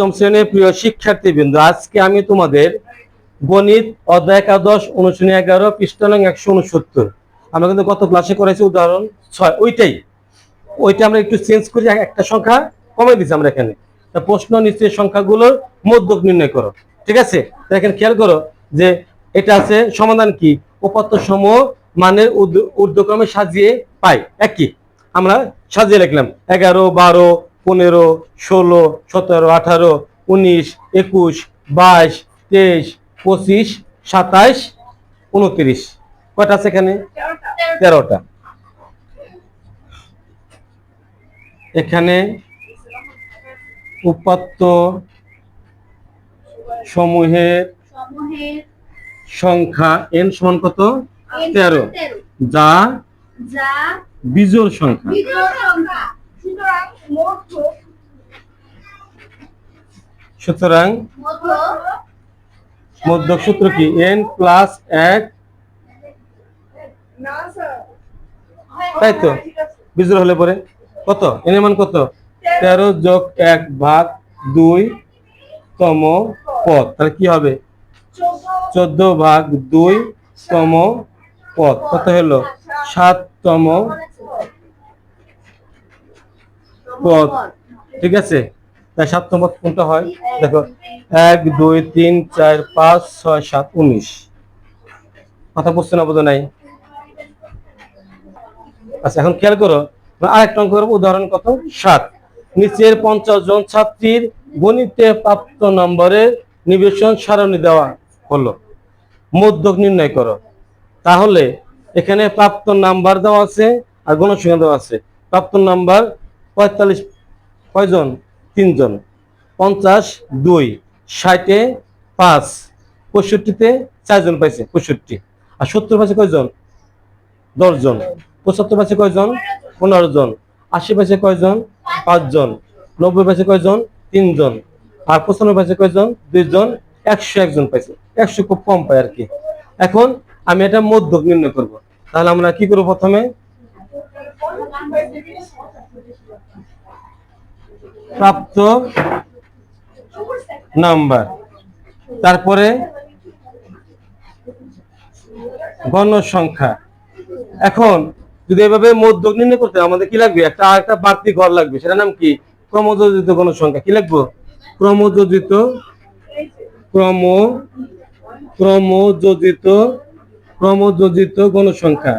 পঞ্চম শ্রেণির প্রিয় শিক্ষার্থীবৃন্দ, আজকে আমি তোমাদের গণিত অধ্যায় একাদশ, অনুশীলনী এগারো, পৃষ্ঠা নং একশো উনসত্তর। আমরা কিন্তু গত ক্লাসে করেছি উদাহরণ ছয়, ওইটাই। ওইটা আমরা একটু চেঞ্জ করি একটা সংখ্যা কমে দিচ্ছি আমরা এখানে। প্রশ্ন নিশ্চয় সংখ্যাগুলোর মধ্যক নির্ণয় করো, ঠিক আছে? এখানে খেয়াল করো যে এটা আছে সমাধান কি? উপাত্ত সমূহ মানের ঊর্ধ্ব- ঊর্ধ্বক্রমে সাজিয়ে পাই, একই। আমরা সাজিয়ে লিখলাম এগারো, বারো পনেরো ষোলো সতেরো আঠারো উনিশ একুশ বাইশ তেইশ পঁচিশ সাতাইশ উনত্রিশ। কয়টা আছে এখানে? তেরোটা। এখানে উপাত্ত সমূহের সংখ্যা এন সমান কত? তেরো। যা বিজোড় সংখ্যা। সুতরাং মধ্যক সূত্র কি? এন প্লাস এক। তাই তো? বিজোড় হলে পরে। কত? এন মান কত? তেরো যোগ এক ভাগ দুই তম পদ। তাহলে কি হবে? চোদ্দ চোদ্দ ভাগ দুই তম পদ। কত হলো? সাততম পদ ঠিক আছে? তাই সাততম পদ কোনটা হয়? দেখো, এক, দুই, তিন, চার, পাঁচ, ছয়, সাত, উনিশ। কথা বুঝতে না বোধ নাই? আচ্ছা এখন খেয়াল করো আরেকটা অঙ্ক করব, উদাহরণ কত? সাত। নিচের পঞ্চাশ জন ছাত্রীর গণিতে প্রাপ্ত নম্বরের নিবেশন সারণী দেওয়া হলো। মধ্যক নির্ণয় করো। তাহলে এখানে প্রাপ্ত নাম্বার দেওয়া আছে আর গণসংখ্যা দেওয়া আছে। প্রাপ্ত নাম্বার পঁয়তাল্লিশ, কয়জন? তিনজন। পঞ্চাশ, দুই, ষাটে, পাঁচ, পঁয়ষট্টিতে চারজন পাইছে, পঁয়ষট্টি। আর সত্তর পাইছে কয়জন? দশজন। পঁচাত্তর পাইছে কয়জন? পনেরো জন আশি পাইছে কয়জন? পাঁচজন। নব্বই পাইছে কয়জন? তিনজন। আর পঁচানব্বই পাইছে কয়জন? দুইজন। একশো একজন পাইছে। একশো খুব কম পায় আর কি। এখন আমি এটা মধ্যক নির্ণয় করব। তাহলে আমরা কি করব প্রথমে? প্রাপ্ত নাম্বার। তারপরে গণসংখ্যা এখন যদি এভাবে মধ্যক নির্ণয় করতে আমাদের কি লাগবে? একটা আরেকটা বাড়তি ঘর লাগবে। সেটা নাম কি? ক্রমযোজিত গণসংখ্যা কি লাগবে? ক্রমযোজিত ক্রম, ক্রমযোজিত ক্রমযোজিত গণসংখ্যা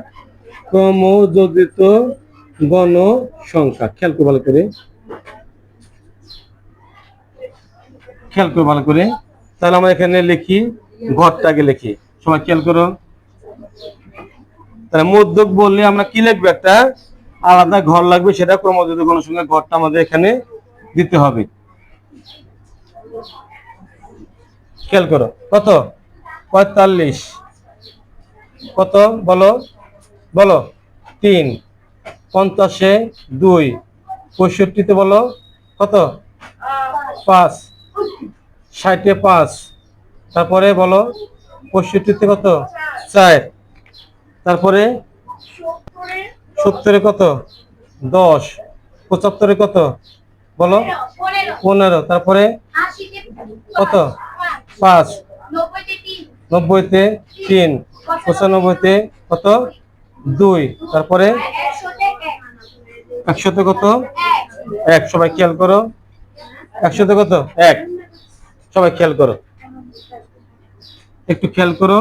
ক্রমযোজিত গণসংখ্যা খেয়াল করে ভালো করে। খেয়াল করে ভালো করে। তাহলে আমরা এখানে লিখি, ঘরটাকে লিখি। সবাই খেয়াল করো। তাহলে মধ্যক বললে আমরা কি লিখব একটা? আলাদা ঘর লাগবে সেটা ক্রমযোজিত গণসংখ্যা ঘরটা আমাদের এখানে দিতে হবে। খেয়াল করো। কত? পঁয়তাল্লিশ। কত? বলো। বলো। তিন। পঞ্চাশে দুই। পঁয়ষট্টিতে বলো। কত? পাঁচ। ষাটে পাঁচ। তারপরে বলো পঁয়ষট্টিতে কত? চার। তারপরে সত্তরে কত? দশ। পঁচাত্তরে কত? বলো পনেরো। তারপরে কত? পাঁচ, নব্বইতে তিন। পঁচানব্বইতে কত? দুই। তারপরে একশোতে কত? এক। সবাই খেয়াল করো। একশোতে কত? এক। সবাই খেয়াল করো। একটু খেয়াল করো।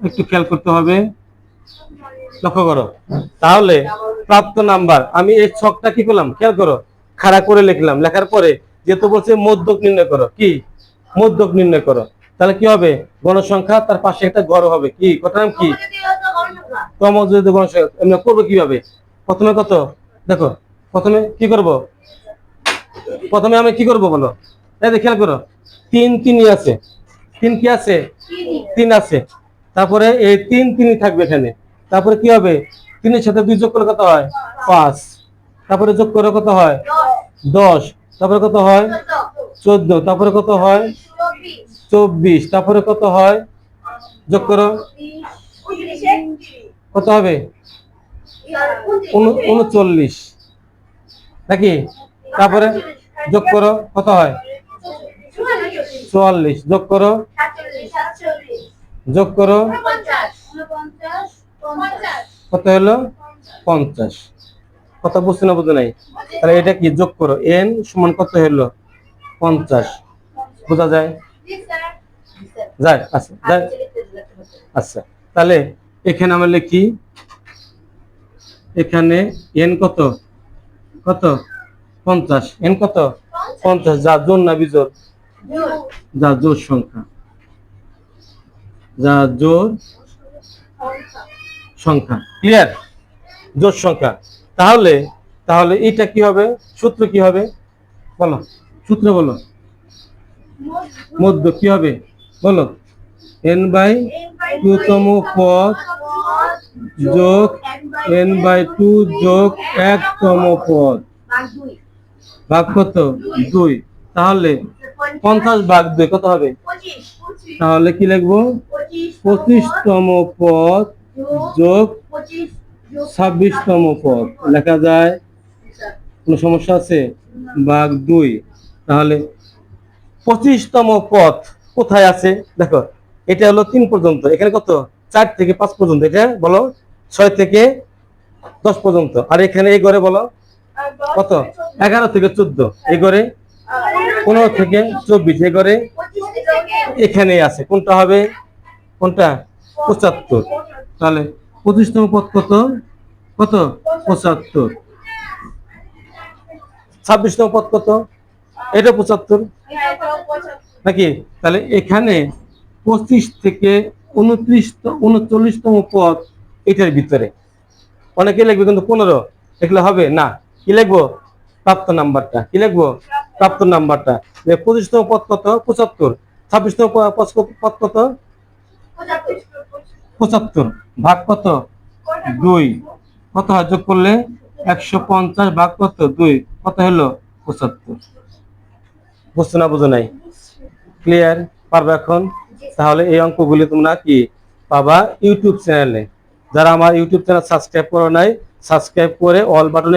একটু খেয়াল করতে হবে। লক্ষ্য করো। তাহলে প্রাপ্ত নাম্বার, আমি এই ছকটা কি করলাম? খেয়াল করো। খাড়া করে লিখলাম। লেখার পরে যেহেতু বলছে মধ্যক নির্ণয় করো, কি? মধ্যক নির্ণয় করো। তাহলে কি হবে? গণসংখ্যা তার পাশে একটা গড় হবে। কি? কত নাম কি? ক্রমযোজিত গণসংখ্যা করব কীভাবে? প্রথমে কত? দেখো, প্রথমে কি করব? প্রথমে আমি কি করব বলো? এই যে খেয়াল করো, তিন তিনই আছে। তিন কি আছে? তিন আছে। তারপরে এই তিন তিনই থাকবে এখানে। তারপরে কি হবে? তিনের সাথে দুই যোগ করে কত হয়? পাঁচ। তারপরে যোগ করে কত হয়? দশ। তারপরে কত হয়? চোদ্দ। তারপরে কত হয়? চব্বিশ। তারপরে কত হয়? যোগ করো। কত হবে? উন- উনচল্লিশ। নাকি? তারপরে যোগ করো, কত হয়? চুয়াল্লিশ। যোগ করো। যোগ করো। কত হলো? পঞ্চাশ। কত বুঝতে না বুঝে নাই? তাহলে এটা কি? যোগ করো। এন সমান কত হলো? পঞ্চাশ। বোঝা যায়? যায় আচ্ছা যায়। আচ্ছা। তাহলে এখানে আমরা লিখি, এখানে এন কত? কত? পঞ্চাশ। এন কত? পঞ্চাশ। যা জোর না বিজোর? যা জোর সংখ্যা। যা জোর সংখ্যা। ক্লিয়ার জোর সংখ্যা। তাহলে তাহলে এটা কি হবে? সূত্র কি হবে? বলো। সূত্র বলো। মধ্য কি হবে? বলো। এন বাই টু তম পদ যোগ এন বাই টু যোগ একতম পদ। ভাগ কত দুই। তাহলে পঞ্চাশ ভাগ দুই, কত হবে? তাহলে কি লিখব? পঁচিশ পঁচিশতম পদ যোগ ছাব্বিশতম পদ। লেখা যায়? কোনো সমস্যা আছে? ভাগ দুই। তাহলে পঁচিশতম পদ কোথায় আছে? দেখো, এটা হলো তিন পর্যন্ত। এখানে কত? চার থেকে পাঁচ পর্যন্ত। এটা বলো, ছয় থেকে দশ পর্যন্ত। আর এখানে এই ঘরে বলো কত? এগারো থেকে চোদ্দ। এই ঘরে? পনেরো থেকে চব্বিশ। এই ঘরে? পঁচিশ এখানে আছে। কোনটা হবে? কোনটা? পঁচাত্তর। তাহলে পঁচিশতম পদ কত? কত? পঁচাত্তর। ছাব্বিশতম পদ কত? এটা পঁচাত্তর? নাকি? তাহলে এখানে পঁচিশ থেকে উনত্রিশ, উনচল্লিশতম পদ এটার ভিতরে। অনেকে লিখবে কিন্তু পনেরো। লিখলে হবে? না। কি লিখব? প্রাপ্ত নাম্বারটা। কি লিখব? প্রাপ্ত নাম্বারটা। পঁচিশতম পদ কত? পঁচাত্তর। ছাব্বিশতম পদ কত? পঁচাত্তর। ভাগ কত? দুই। কত হয়? যোগ করলে একশো পঞ্চাশ ভাগ কত? দুই। কত হলো? পঁচাত্তর। বুঝছ না, বুঝো নাই? ক্লিয়ার পারবে এখন? তাহলে এই অঙ্কগুলি তোমরা কি পাবা ইউটিউব চ্যানেলে। যারা আমার ইউটিউব চ্যানেল সাবস্ক্রাইব করো নাই, সাবস্ক্রাইব করে অল বাটনে